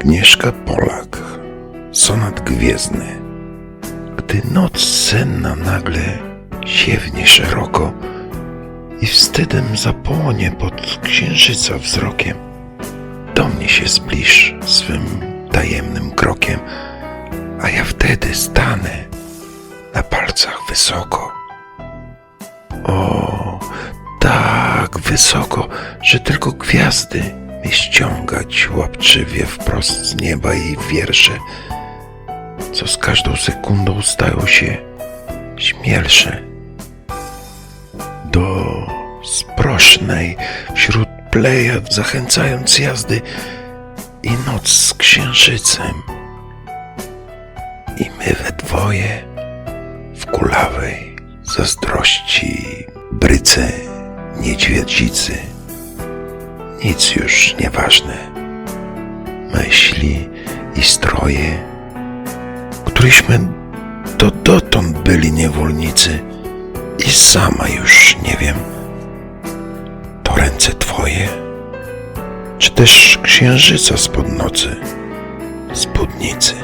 Agnieszka Polak, sonat gwiezdny. Gdy noc senna nagle siewnie szeroko i wstydem zapłonie pod księżyca wzrokiem, do mnie się zbliż swym tajemnym krokiem, a ja wtedy stanę na palcach wysoko. O, tak wysoko, że tylko gwiazdy ściągać łapczywie wprost z nieba i wiersze, co z każdą sekundą stają się śmielsze. Do sprosznej wśród plejad zachęcając jazdy i noc z księżycem. I my we dwoje w kulawej zazdrości bryce niedźwiedzicy. Nic już nieważne. Myśli i stroje, któryśmy do dotąd byli niewolnicy i sama już nie wiem, to ręce twoje, czy też księżyca spod nocy, spódnicy.